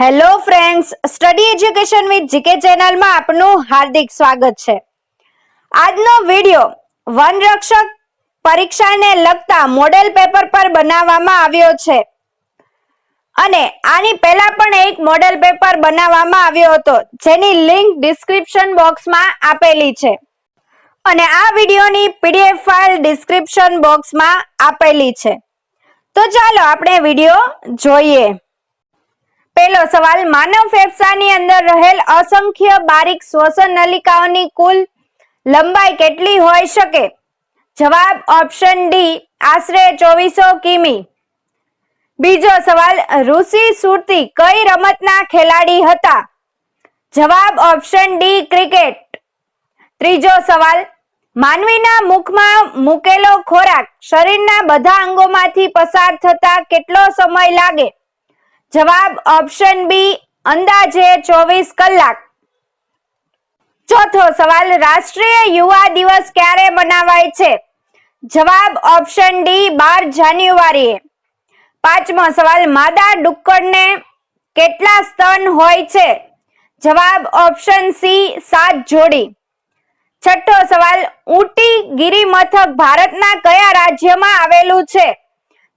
Hello friends, study education with GK ચેનલમાં આપનું હાર્દિક સ્વાગત છે. આજનો વિડિયો વનરક્ષક પરીક્ષાને લગતા મોડેલ પેપર પર બનાવવામાં આવ્યો છે. અને આની પહેલા પણ એક મોડેલ પેપર બનાવવામાં આવ્યો હતો, જેની લિંક ડિસ્ક્રિપ્શન બોક્સમાં આપેલી છે. અને આ વિડિયોની પીડીએફ ફાઇલ ડિસ્ક્રિપ્શન બોક્સમાં આપેલી છે. તો ચાલો આપણે વિડિયો જોઈએ. પહેલો સવાલ, માનવ ફેફસાની અંદર રહેલ અસંખ્ય બારીક શ્વસન નલિકાઓની કુલ લંબાઈ કેટલી હોઈ શકે? જવાબ ઓપ્શન ડી, આશરે ચોવીસો કિમી. બીજો સવાલ, ઋષિ સુરતી કઈ રમતના ખેલાડી હતા? જવાબ ઓપ્શન ડી, ક્રિકેટ. ત્રીજો સવાલ, માનવીના મુખમાં મૂકેલો ખોરાક શરીરના બધા અંગોમાંથી પસાર થતા કેટલો સમય લાગે? જવાબ ઓપ્શન બી અંદાજે ચોવીસ કલાક. ચોથો સવાલ, રાષ્ટ્રીય યુવા દિવસ ક્યારે મનાવાય છે? જવાબ ઓપ્શન ડી બાર જાન્યુઆરીએ. પાંચમો સવાલ, માદા ડુક્કરને કેટલા સ્તન હોય છે? જવાબ ઓપ્શન સી સાત જોડી. છઠ્ઠો સવાલ, ઊટી ગિરિમથક ભારતના કયા રાજ્યમાં આવેલું છે?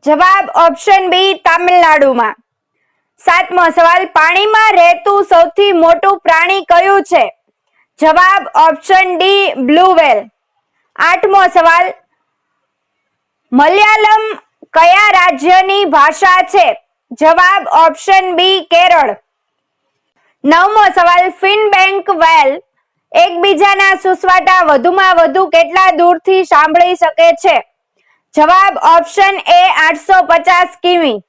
જવાબ ઓપ્શન બી તામિલનાડુમાં. સાતમો સવાલ, પાણીમાં રહેતું સૌથી મોટું પ્રાણી કયું છે? જવાબ ઓપ્શન ડી બ્લુ વેલ આઠમો સવાલ, મલયાલમ કયા રાજ્યની ભાષા છે? જવાબ ઓપ્શન બી કેરળ. નવમો સવાલ ફિન બેંક વેલ એકબીજાના સુસવાટા વધુમાં વધુ કેટલા દૂરથી સાંભળી શકે છે? જવાબ ઓપ્શન એ આઠસો પચાસ કિમી.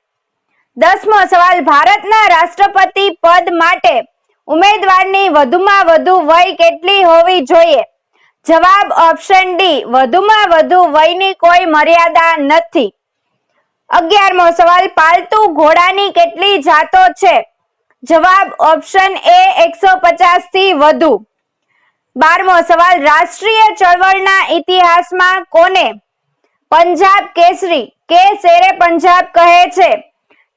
દસમો સવાલ, ભારતના રાષ્ટ્રપતિ પદ માટે ઉમેદવારની વધુમાં વધુ વય કેટલી હોવી જોઈએ? જવાબ ઓપ્શન ડી વધુમાં વધુ વયની કોઈ મર્યાદા નથી. અગિયારમો સવાલ, પાલતુ ઘોડાની કેટલી જાતો છે? જવાબ ઓપ્શન એ એકસો પચાસથી વધુ. બારમો સવાલ, રાષ્ટ્રીય ચળવળના ઇતિહાસમાં કોને પંજાબ કેસરી, કે શેરે પંજાબ કહે છે?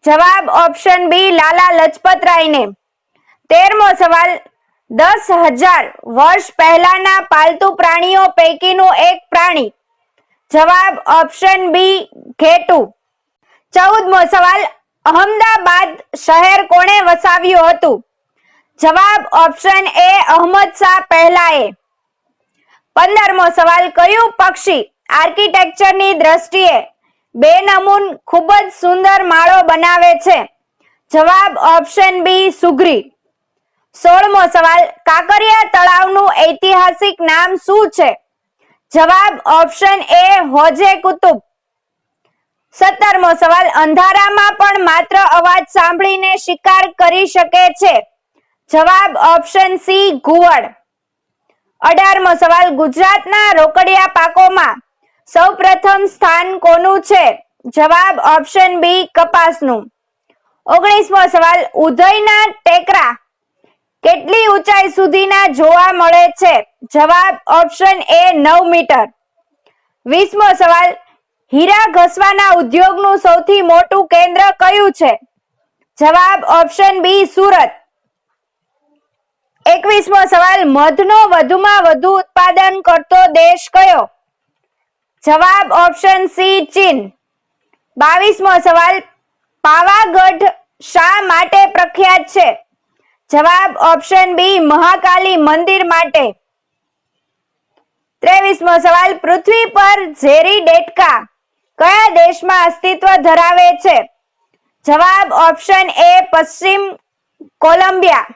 જવાબ ઓપ્શન બી લાલા લજપત રાયને. તેરમો સવાલ, દસ હજાર વર્ષ પહેલાના પાલતુ પ્રાણીઓ પૈકીનું એક પ્રાણી. જવાબ ઓપ્શન બી ઘેટુ. ચૌદમો સવાલ, અહમદાબાદ શહેર કોણે વસાવ્યું હતું? જવાબ ઓપ્શન એ અહમદ શાહ પહેલાએ. પંદરમો સવાલ, કયું પક્ષી આર્કિટેક્ચરની દ્રષ્ટિએ બે નમૂન ખૂબ જ સુંદર માળો બનાવે છે. જવાબ ઓપ્શન બી સુગ્રી. સોળમો સવાલ, કાંકરિયા તળાવનું ઐતિહાસિક નામ શું છે? જવાબ ઓપ્શન એ, હોજે કુતુબ. સત્તરમો સવાલ, અંધારામાં પણ માત્ર અવાજ સાંભળીને શિકાર કરી શકે છે? જવાબ ઓપ્શન સી ઘુવડ અઢારમો સવાલ, ગુજરાતના રોકડિયા પાકોમાં સૌપ્રથમ સ્થાન કોનું છે? જવાબ ઓપ્શન બી કપાસનું. ઓગણીસમો સવાલ ઉધઈના ટેકરા કેટલી ઊંચાઈ સુધીના જોવા મળે છે? જવાબ ઓપ્શન એ નવ મીટર. વીસમો સવાલ, હીરા ઘસવાના ઉદ્યોગનું સૌથી મોટું કેન્દ્ર કયું છે? જવાબ ઓપ્શન બી સુરત. એકવીસમો સવાલ, મધનો વધુમાં વધુ ઉત્પાદન કરતો દેશ કયો? જવાબ ઓપ્શન સી ચીન. બાવીસમો સવાલ, પાવાગઢ શા માટે પ્રખ્યાત છે? જવાબ ઓપ્શન બી મહાકાલી મંદિર માટે. ત્રેવીસમો સવાલ, પૃથ્વી પર ઝેરી ડેટકા કયા દેશમાં અસ્તિત્વ ધરાવે છે? જવાબ ઓપ્શન એ પશ્ચિમ કોલંબિયા.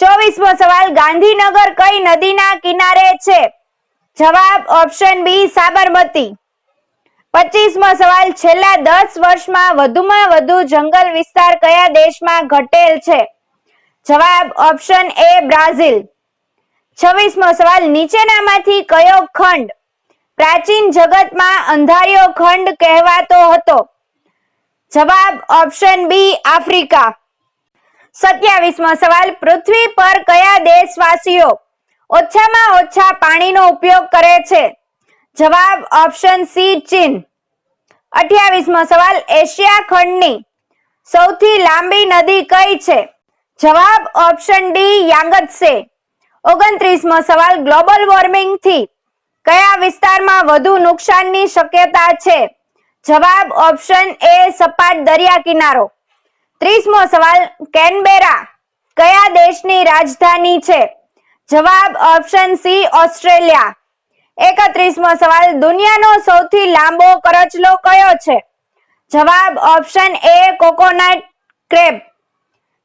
ચોવીસમો સવાલ, ગાંધીનગર કઈ નદીના કિનારે છે? જવાબ ઓપ્શન બી સાબરમતી. પચીસમો સવાલ, છેલ્લા દસ વર્ષમાં વધુમાં વધુ જંગલ વિસ્તાર કયા દેશમાં ઘટેલ છે? જવાબ ઓપ્શન એ બ્રાઝિલ. છવ્વીસમો સવાલ, નીચેનામાંથી કયો ખંડ પ્રાચીન જગતમાં અંધાર્યો ખંડ કહેવાતો હતો? જવાબ ઓપ્શન બી આફ્રિકા. સત્યાવીસમો સવાલ, પૃથ્વી પર કયા દેશવાસીઓ ઓછામાં ઓછા પાણીનો ઉપયોગ કરે છે. જવાબ ઓપ્શન સી, ચીન. અઠ્યાવીસમો સવાલ, એશિયા ખંડની સૌથી લાંબી નદી કઈ છે? જવાબ ઓપ્શન ડી, યાંગત્સે. ઓગણત્રીસમો સવાલ, ગ્લોબલ વોર્મિંગથી કયા વિસ્તારમાં વધુ નુકસાનની શક્યતા છે? જવાબ ઓપ્શન એ, સપાટ દરિયા કિનારો. ત્રીસમો સવાલ, કેનબેરા કયા દેશની રાજધાની છે? જવાબ ઓપ્શન સી ઓસ્ટ્રેલિયા. એકત્રીસમો સવાલ, દુનિયાનો સૌથી લાંબો કરચલો કયો છે? જવાબ ઓપ્શન એ કોકોનટ ક્રેબ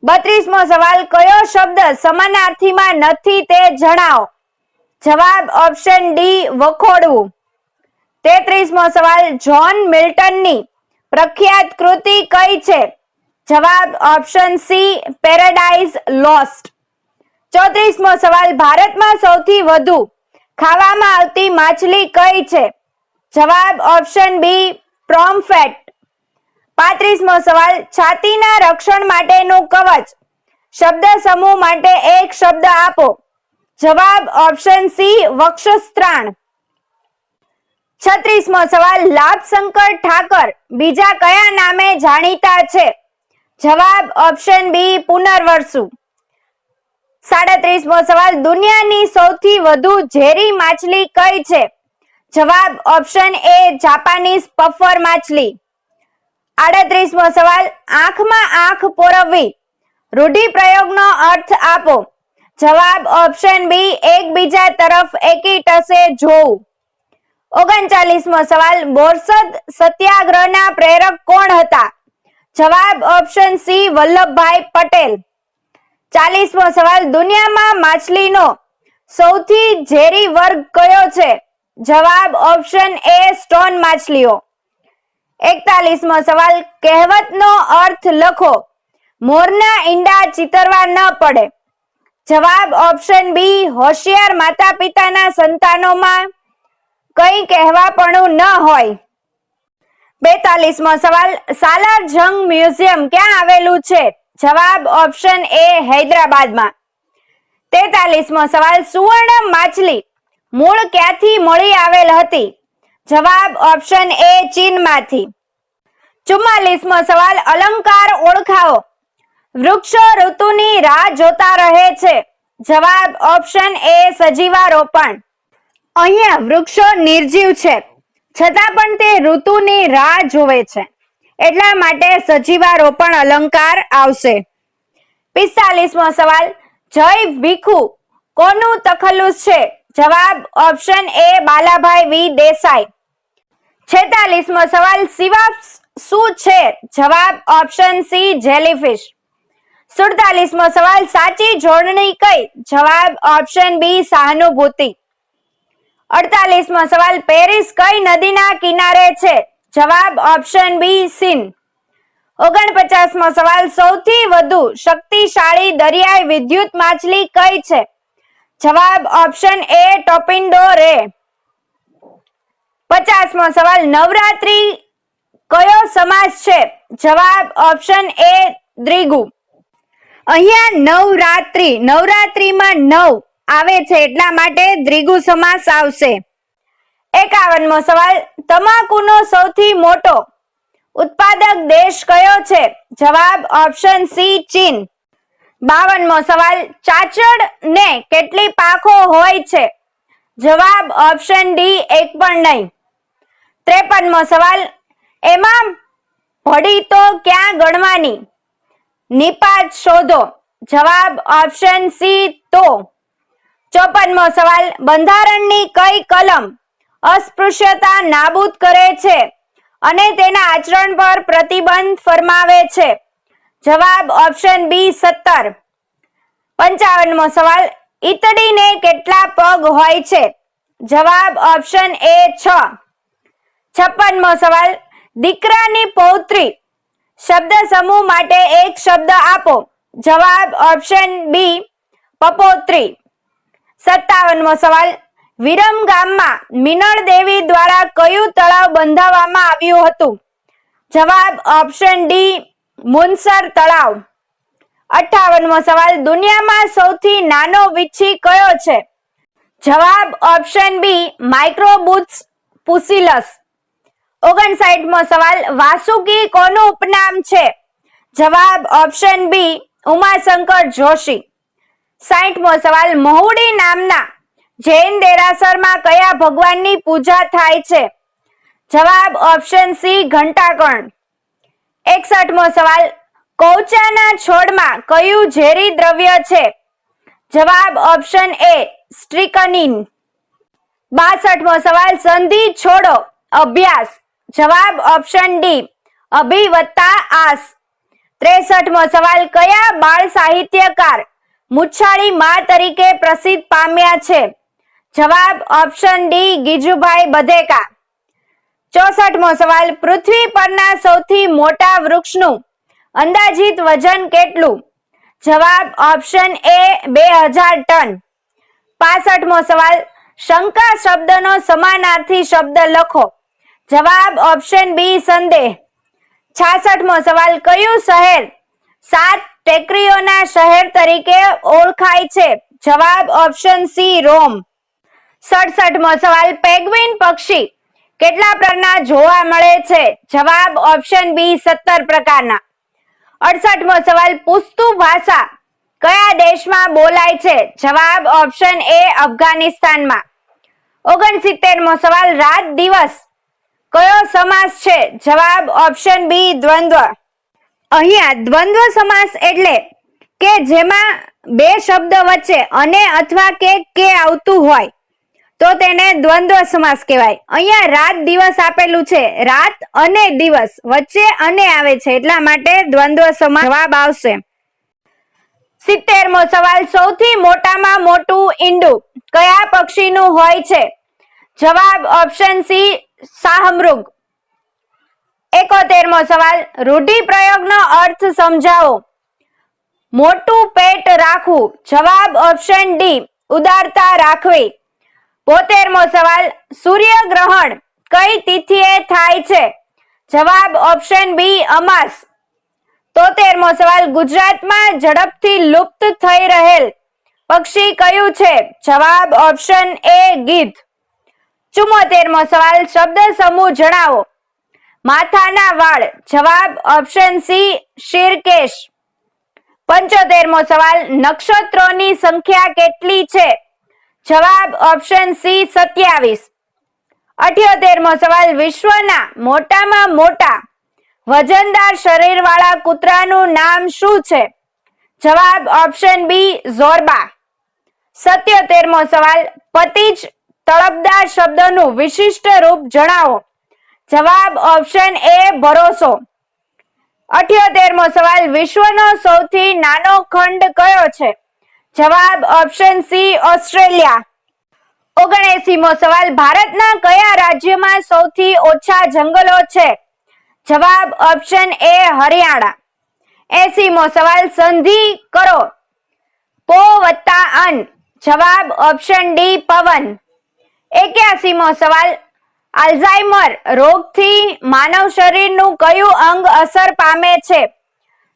બત્રીસમો સવાલ, કયો શબ્દ સમાનાર્થીમાં નથી તે જણાવો. જવાબ ઓપ્શન ડી વખોડવું. તેત્રીસમો સવાલ, જ્હોન મિલ્ટનની પ્રખ્યાત કૃતિ કઈ છે? જવાબ ઓપ્શન સી પેરાડાઇઝ લોસ્ટ ચોત્રીસમો સવાલ, ભારતમાં સૌથી વધુ ખાવામાં આવતી માછલી કઈ છે? જવાબ ઓપ્શન બી પ્રોમફેટ પાંત્રીસમો સવાલ, છાતીના રક્ષણ માટેનું કવચ. શબ્દ સમૂહ માટે એક શબ્દ આપો. જવાબ ઓપ્શન સી, વક્ષસ્ત્રાણ. છત્રીસમો સવાલ, લાભશંકર ઠાકર બીજા કયા નામે જાણીતા છે? જવાબ ઓપ્શન બી, પુનર્વસુ. સાડત્રીસમો સવાલ, દુનિયાની સૌથી વધુ ઝેરી માછલી કઈ છે? જવાબ ઓપ્શન એ જાપાનીઝ પફર માછલી. આડત્રીસમો સવાલ, આંખમાં આંખ પોરવવી. રૂઢિપ્રયોગનો અર્થ આપો. જવાબ ઓપ્શન બી એકબીજા તરફ એકી ટસે જોવું ઓગણચાલીસમો સવાલ, બોરસદ સત્યાગ્રહના પ્રેરક કોણ હતા? જવાબ ઓપ્શન સી વલ્લભભાઈ પટેલ. ચાલીસમો સવાલ, દુનિયામાં માછલીનો સૌથી ઝેરી વર્ગ કયો છે? જવાબ ઓપ્શન એ સ્ટોન માછલીઓ. એકતાલીસમો સવાલ, કહેવતનો અર્થ લખો. મોરના ઈંડા ચિતરવા ન પડે. જવાબ ઓપ્શન બી હોશિયાર માતા પિતાના સંતાનોમાં કઈ કહેવાપણું ન હોય. બેતાલીસમો સવાલ સાલાર જંગ મ્યુઝિયમ ક્યાં આવેલું છે? જવાબ ઓપ્શન એ હૈદરાબાદમાં. તેતાલીસમો સવાલ, સુવર્ણ માછલી મૂળ ક્યાંથી મળી આવેલ હતી? જવાબ ઓપ્શન એ ચીનમાંથી. ચુમ્માલીસમો સવાલ, અલંકાર ઓળખાવો. વૃક્ષો ઋતુની રાહ જોતા રહે છે. જવાબ ઓપ્શન એ સજીવારોપણ. અહીંયા વૃક્ષો નિર્જીવ છે. છતાં પણ તે ઋતુની રાહ જોવે છે. એટલા માટે સજીવારોપણ અલંકાર આવશે. પિસ્તાલીસમો સવાલ, જય ભીખુ, કોનું તખલ્લુસ છે? જવાબ option A Balabhai V Desai. છેતાલીસમો સવાલ શિવા શું છે? જવાબ ઓપ્શન સી, જેલીફિશ. સુડતાલીસમો સવાલ, સાચી જોડણી કઈ? જવાબ ઓપ્શન બી, સહાનુભૂતિ. અડતાલીસમો સવાલ, પેરિસ કઈ નદીના કિનારે છે? જવાબ ઓપ્શન બી સિન ઓગણપચાસમો સવાલ સૌથી વધુ શક્તિશાળી દરિયાઈ વિદ્યુત માછલી કઈ છે? જવાબ ઓપ્શન એ ટોપિન્ડો રે પચાસમો સવાલ, નવરાત્રી કયો સમાસ છે? જવાબ ઓપ્શન એ દ્રિગુ. અહીંયા નવરાત્રી, નવરાત્રીમાં નવ આવે છે, એટલા માટે દ્રિગુ સમાસ આવશે. એકાવનમો સવાલ, તમાકુનો સૌથી મોટો ઉત્પાદક દેશ કયો છે? જવાબ ઓપ્શન સી ચીન. બાવનમો સવાલ, ચાચડ ને કેટલી પાખો હોય છે? જવાબ ઓપ્શન ડી એક પણ નહીં. ત્રેપનમો સવાલ, એમાં ભડી તો ક્યાં ગણવાની? નિપાત શોધો. જવાબ ઓપ્શન સી તો. ચોપનમો સવાલ, બંધારણની કઈ કલમ અસ્પૃશ્યતા નાબૂદ કરે છે અને તેના આચરણ પર પ્રતિબંધ ફરમાવે છે. જવાબ ઓપ્શન બી સત્તર. પંચાવનમો સવાલ, ઈતડીને કેટલા પગ હોય છે? જવાબ ઓપ્શન એ છ. છપ્પનમો સવાલ, દીકરાની પૌત્રી, શબ્દ સમૂહ માટે એક શબ્દ આપો. જવાબ ઓપ્શન બી પપોત્રી. સત્તાવનમો સવાલ વિરમ ગામમાં મિનળ દેવી દ્વારા કયું તળાવ બંધાવવામાં આવ્યું હતું? જવાબ ઓપ્શન ડી મુનસર તળાવ. અઠાવનમો સવાલ, દુનિયામાં સૌથી નાનો વિચ્છી કયો છે? જવાબ ઓપ્શન બી માઇક્રોબુથ્સ પુસિલસ ઓગણસાઠમો સવાલ, વાસુકી કોનું ઉપનામ છે? જવાબ ઓપ્શન બી ઉમાશંકર જોશી. સાઠમો સવાલ, મહુડી નામના જૈન દેરાસરમાં કયા ભગવાનની પૂજા થાય છે? જવાબ ઓપ્શન સી, ઘંટાકર્ણ. એકસઠમો સવાલ, કૌચાના છોડમાં કયું ઝેરી દ્રવ્ય છે? જવાબ ઓપ્શન એ, સ્ટ્રિકનિન. બાસઠમો સવાલ, સંધિ છોડો, અભ્યાસ. જવાબ ઓપ્શન ડી અભિ વત્તા આસ. ત્રેસઠમો સવાલ, કયા બાળ સાહિત્યકાર મુછાળી મા તરીકે પ્રસિદ્ધ પામ્યા છે? જવાબ ઓપ્શન ડી ગીજુભાઈ બધેકા. ચોસઠમો સવાલ, પૃથ્વી પરના સૌથી મોટા વૃક્ષનું અંદાજિત વજન કેટલું? જવાબ ઓપ્શન એ બે હજાર ટન. પાસઠમો સવાલ, શંકા શબ્દનો સમાનાર્થી શબ્દ લખો. જવાબ ઓપ્શન બી સંદેહ. છાસઠમો સવાલ, કયું શહેર સાત ટેકરીઓના શહેર તરીકે ઓળખાય છે? જવાબ ઓપ્શન સી રોમ. સડસઠમો સવાલ, પેગ્વિન પક્ષી કેટલા પ્રકારના જોવા મળે છે? જવાબ ઓપ્શન બી સત્તર પ્રકારના. અડસઠમો સવાલ, પુસ્તુ ભાષા કયા દેશમાં બોલાય છે? જવાબ ઓપ્શન એ અફઘાનિસ્તાનમાં. ઓગણસિત્તેરમો સવાલ, રાત દિવસ કયો સમાસ છે? જવાબ ઓપ્શન બી દ્વંદ્વ. અહીંયા દ્વંદ્વ સમાસ એટલે કે જેમાં બે શબ્દ વચ્ચે અને અથવા કે કે આવતું હોય. તો તેને દ્વંદ્વ સમાસ કહેવાય. અહીંયા રાત દિવસ આપેલું છે. રાત અને દિવસ વચ્ચે અને આવે છે. એટલા માટે દ્વંદ્વ સમાસ જવાબ આવશે. સિત્તેરમો સવાલ, સૌથી મોટામાં મોટું ઈંડું કયા પક્ષીનું હોય છે? જવાબ ઓપ્શન સી, શાહમૃગ. એકોતેરમો સવાલ રૂઢિપ્રયોગનો અર્થ સમજાવો. મોટું પેટ રાખવું. જવાબ ઓપ્શન ડી, ઉદારતા રાખવી. બોતેરમો સવાલ સૂર્ય ગ્રહણ કઈ તિથિએ થાય છે? જવાબ ઓપ્શન બી અમાસ. તોતેરમો સવાલ, ગુજરાતમાં ઝડપથી લુપ્ત થઈ રહેલ પક્ષી કયું છે? જવાબ ઓપ્શન એ ગીધ. ચુમ્મોતેરમો સવાલ, શબ્દ સમૂહ જણાવો. માથાના વાળ. જવાબ ઓપ્શન સી શિરકેશ. પંચોતેરમો સવાલ, નક્ષત્રોની સંખ્યા કેટલી છે? જવાબ ઓપ્શન સી સત્યાવીસ. અઠ્યોતેરમો સવાલ, વિશ્વના મોટામાં મોટા વજનદાર શરીરવાળા કૂતરાનું નામ શું છે? જવાબ ઓપ્શન બી ઝોરબા. સત્યોતેરમો સવાલ પતિ જ તળપદાર શબ્દનું વિશિષ્ટ રૂપ જણાવો. જવાબ ઓપ્શન એ ભરોસો. અઠ્યોતેરમો સવાલ, વિશ્વનો સૌથી નાનો ખંડ કયો છે? જવાબ ઓપ્શન સી ઓસ્ટ્રેલિયા. ઓગણએસીમો સવાલ, ભારતના કયા રાજ્યમાં સૌથી ઓછા જંગલો છે? જવાબ ઓપ્શન એ હરિયાણા. એસીમો સવાલ, સંધિ કરો. પો વત્તા અન. જવાબ ઓપ્શન ડી પવન. એક્યાસીમો સવાલ, આલ્ઝાઇમર રોગથી માનવ શરીરનું કયું અંગ અસર પામે છે?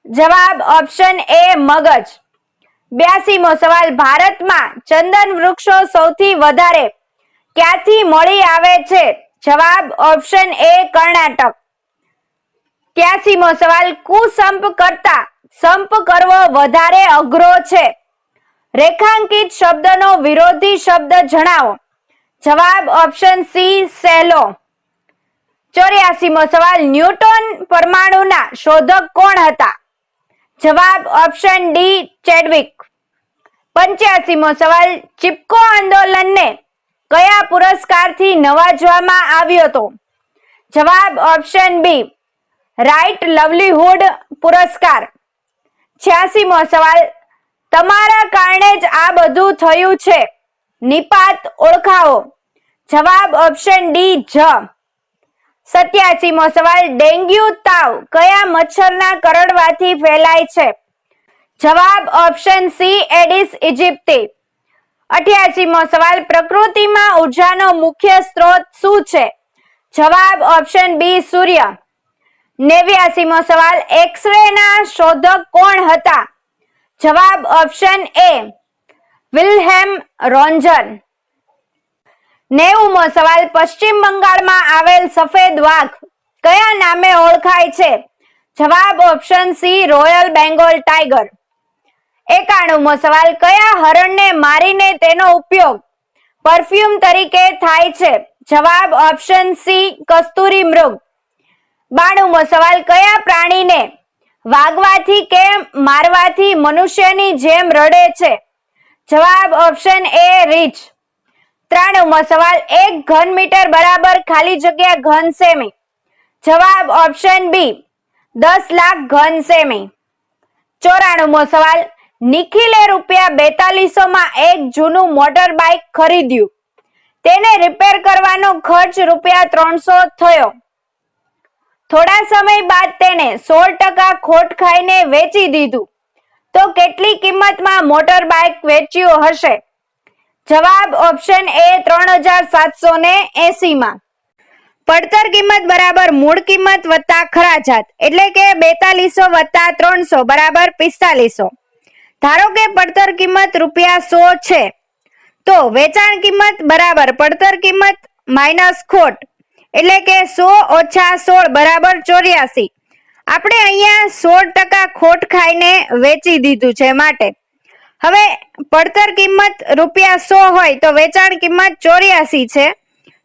જવાબ ઓપ્શન એ મગજ. બ્યાસીમો સવાલ, ભારતમાં ચંદન વૃક્ષો સૌથી વધારે ક્યાંથી મળી આવે છે? જવાબ ઓપ્શન એ, કર્ણાટક. ત્યાસીમો સવાલ, કુસંપ કરતા સંપ કરવો વધારે અઘરો છે. રેખાંકિત શબ્દનો વિરોધી શબ્દ જણાવો. જવાબ ઓપ્શન સી સહેલો ચોર્યાસીમો સવાલ, ન્યૂટન પરમાણુના શોધક કોણ હતા? જવાબ ઓપ્શન ડી, ચેડવિક. પંચ્યાસીમો સવાલ, ચિપકો આંદોલનને કયા પુરસ્કારથી નવાજવામાં આવ્યો હતો? જવાબ ઓપ્શન બી, રાઇટ લવલીહુડ પુરસ્કાર. છ્યાસીમો સવાલ, તમારા કારણે જ આ બધું થયું છે? નિપાત ઓળખાવો. જવાબ ઓપ્શન ડી, જ. સત્યાસીમો સવાલ, ડેન્ગ્યુ તાવ કયા મચ્છરના કરડવાથી ફેલાય છે? જવાબ ઓપ્શન સી એડિસ, ઇજિપ્તી. અઠ્યાસીમો સવાલ, પ્રકૃતિમાં ઉર્જાનો મુખ્ય સ્ત્રોત શું છે? જવાબ ઓપ્શન બી સૂર્ય. નેવ્યાસીમો સવાલ એક્સરે ના શોધક કોણ હતા? જવાબ ઓપ્શન એ વિલ્હેમ રોન્જન નેવુમો સવાલ, પશ્ચિમ બંગાળમાં આવેલ સફેદ વાઘ કયા નામે ઓળખાય છે? જવાબ option C royal Bengal tiger એકાણુમો સવાલ, કયા હરણને મારીને તેનો ઉપયોગ પરફ્યુમ તરીકે થાય છે? જવાબ ઓપ્શન સી, કસ્તુરી મૃગ. બાણુમો સવાલ, કયા પ્રાણીને વાગવાથી કે મારવાથી મનુષ્યની જેમ રડે છે? જવાબ ઓપ્શન એ રીચ ત્રાણુમો સવાલ, એક ઘન મીટર બરાબર ખાલી જગ્યા ઘન સેમી. જવાબ ઓપ્શન બી, દસ લાખ ઘન સેમી. ચોરાણુમો સવાલ નિખિલે રૂપિયા બેતાલીસો માં એક જૂનું મોટર બાઇક ખરીદ્યું. તેને રિપેર કરવાનો ખર્ચ રૂપિયા ત્રણસો થયો. થોડા સમય બાદ તેને સોળ ટકા ખોટ ખાઈને વેચી દીધું. તો કેટલી કિંમતમાં મોટર બાઇક વેચ્યું હશે? જવાબ ઓપ્શન એ ત્રણ હજાર સાતસો ને એસી માં પડતર કિંમત બરાબર મૂળ કિંમત વત્તા ખરાજાત, એટલે કે બેતાલીસો વત્તા ત્રણસો બરાબર પિસ્તાલીસો. ધારો કે પડતર કિંમત રૂપિયા સો છે, તો વેચાણ કિંમત બરાબર પડતર કિંમત માઇનસ ખોટ. એટલે કે સો ઓછા સોળ બરાબર ચોર્યાસી. આપણે અહીંયા સોળ ટકા ખોટ ખાઈને વેચી દીધું છે માટે. હવે પડતર કિંમત રૂપિયા સો હોય તો વેચાણ કિંમત ચોર્યાસી છે,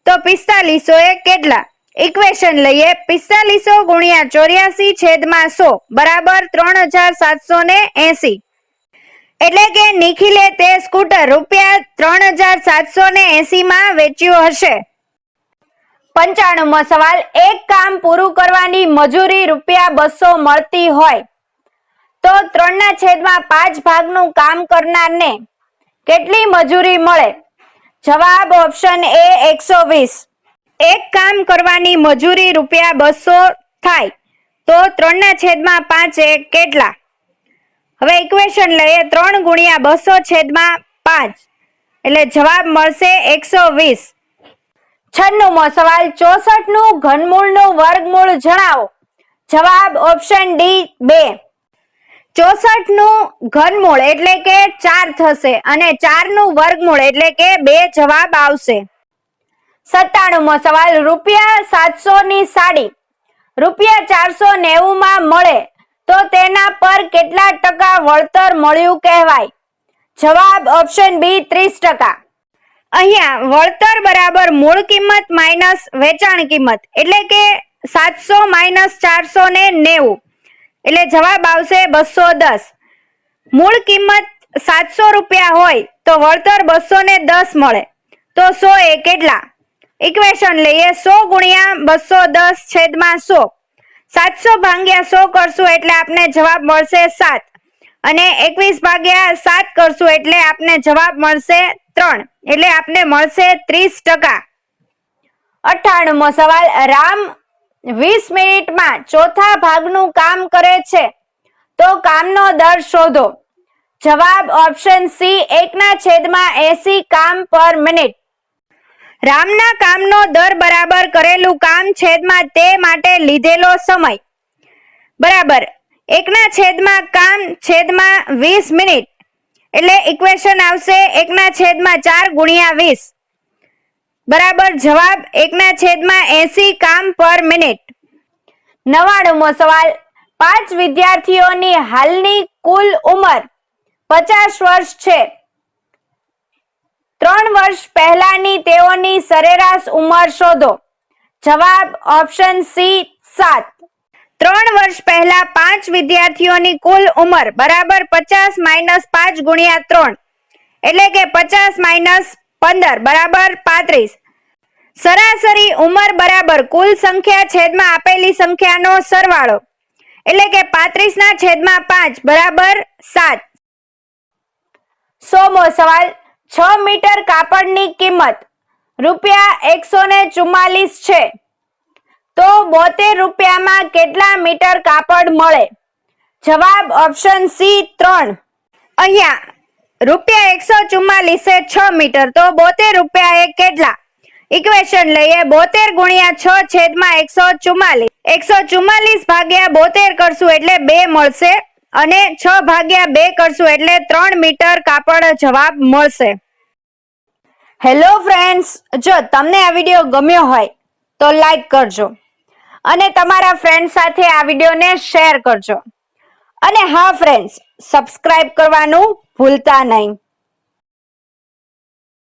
તો પિસ્તાલીસો એ કેટલા? ઇક્વેશન લઈએ, પિસ્તાલીસો ગુણ્યા ચોર્યાસી છેદમાં સો, બરાબર ત્રણ હજાર સાતસો ને એસી. એટલે કે નિખિલે તે સ્કૂટર રૂપિયા ત્રણ હજાર સાતસો ને એસી માં વેચ્યું હશે. પંચાણુંમો સવાલ, એક કામ પૂરું કરવાની મજૂરી રૂપિયા બસો મળતી હોય તો ત્રણના છેદમાં પાંચ ભાગનું કામ કરનારને કેટલી મજૂરી મળે? જવાબ ઓપ્શન એ એકસો વીસ. એક કામ કરવાની મજૂરી રૂપિયા બસો થાય તો ત્રણના છેદમાં પાંચ એક કેટલા? હવે ઇક્વેશન લઈએ. ત્રણ ગુણ્યા બસો છેદમાં પાંચ. એટલે જવાબ મળશે એકસો વીસ. છન્નુમો સવાલ ચોસઠનું ઘનમૂળનું વર્ગમૂળ જણાવો. જવાબ ઓપ્શન ડી બે. ચોસઠનું ઘનમૂળ એટલે કે ચાર થશે અને ચારનું વર્ગમૂળ એટલે કે બે જવાબ આવશે. સત્તાણુંમો સવાલ, રૂપિયા સાતસો ની સાડી. રૂપિયા ચારસો નેવું માં મળે. તો તેના પર કેટલા ટકા વળતર મળ્યું કહેવાય? જવાબ ઓપ્શન બી ત્રીસ ટકા. અહીંયા વળતર બરાબર મૂળ કિંમત માઇનસ વેચાણ કિંમત, એટલે કે સાતસો માઇનસ ચારસો ને નેવું. એટલે જવાબ આવશે બસો દસ. મૂળ કિંમત સાતસો રૂપિયા હોય તો વળતર બસો ને દસ મળે. તો સો એ કેટલા? ઇક્વેશન લઈએ, સો ગુણ્યા બસો દસ છેદમાં સો. સાતસો ભાગ્યા સો કરશું એટલે આપને જવાબ મળશે સાત. અને એકવીસ ભાગ્યા સાત કરશું એટલે આપને જવાબ મળશે ત્રણ. એટલે આપને મળશે ત્રીસ ટકા. અઠ્ઠાણુંમો સવાલ, રામ વીસ મિનિટમાં ચોથા ભાગનું કામ કરે છે? તો કામનો દર શોધો. જવાબ ઓપ્શન સી, એકના છેદમાં એસી કામ પર મિનિટ. રામના કામનો દર બરાબર કરેલું કામ છેદમાં તે માટે લીધેલો સમય. બરાબર. એકના છેદમાં કામ છેદમાં વીસ મિનિટ. એટલે ઇક્વેશન આવશે એકના છેદમાં ચાર ગુણ્યા વીસ. બરાબર. જવાબ એકના છેદમાં એસી કામ પર મિનિટ. નવાણુંમો સવાલ. પાંચ વિદ્યાર્થીઓની હાલની કુલ ઉંમર પચાસ વર્ષ છે. વર્ષ પહેલાની તેઓની સરેરાશ ઉંમર શોધો. જવાબ ઓપ્શન સી સાત. ત્રણ વર્ષ પહેલા પાંચ વિદ્યાર્થીઓની કુલ ઉંમર બરાબર પચાસ માઇનસ પાંચ ગુણ્યા ત્રણ. એટલે કે પચાસ માઇનસ પંદર બરાબર પાંત્રીસ. સરાસરી ઉંમર બરાબર કુલ સંખ્યા છેદમાં આપેલી સંખ્યાનો સરવાળો. એટલે કે પાંત્રીસ ના છેદમાં પાંચ બરાબર સાત. સોમો સવાલ. છ મીટર કાપડની કિંમત રૂપિયા એકસો ને ચુમ્માલીસ છે. તો બોતેર રૂપિયામાં કેટલા મીટર કાપડ મળે? જવાબ ઓપ્શન સી ત્રણ. અહીંયા રૂપિયા એકસો ચુમ્માલીસે છ મીટર, તો બોતેર રૂપિયા એ કેટલા? ઇક્વેશન લઈએ, બોતેર ગુણ્યા છ છેદમાં એકસો ચુમ્માલીસ. એકસો ચુમ્માલીસ ભાગ્યા બોતેર કરશું એટલે બે મળશે. અને છ ભાગ્યા બે કરશું એટલે ત્રણ મીટર કાપડ જવાબ મળશે. હેલો ફ્રેન્ડ્સ જો તમને આ વીડિયો ગમ્યો હોય તો લાઈક કરજો. અને તમારા ફ્રેન્ડ સાથે આ વિડીયોને શેર કરજો. અને હા ફ્રેન્ડ્સ સબસ્ક્રાઇબ કરવાનું ભૂલતા નહીં.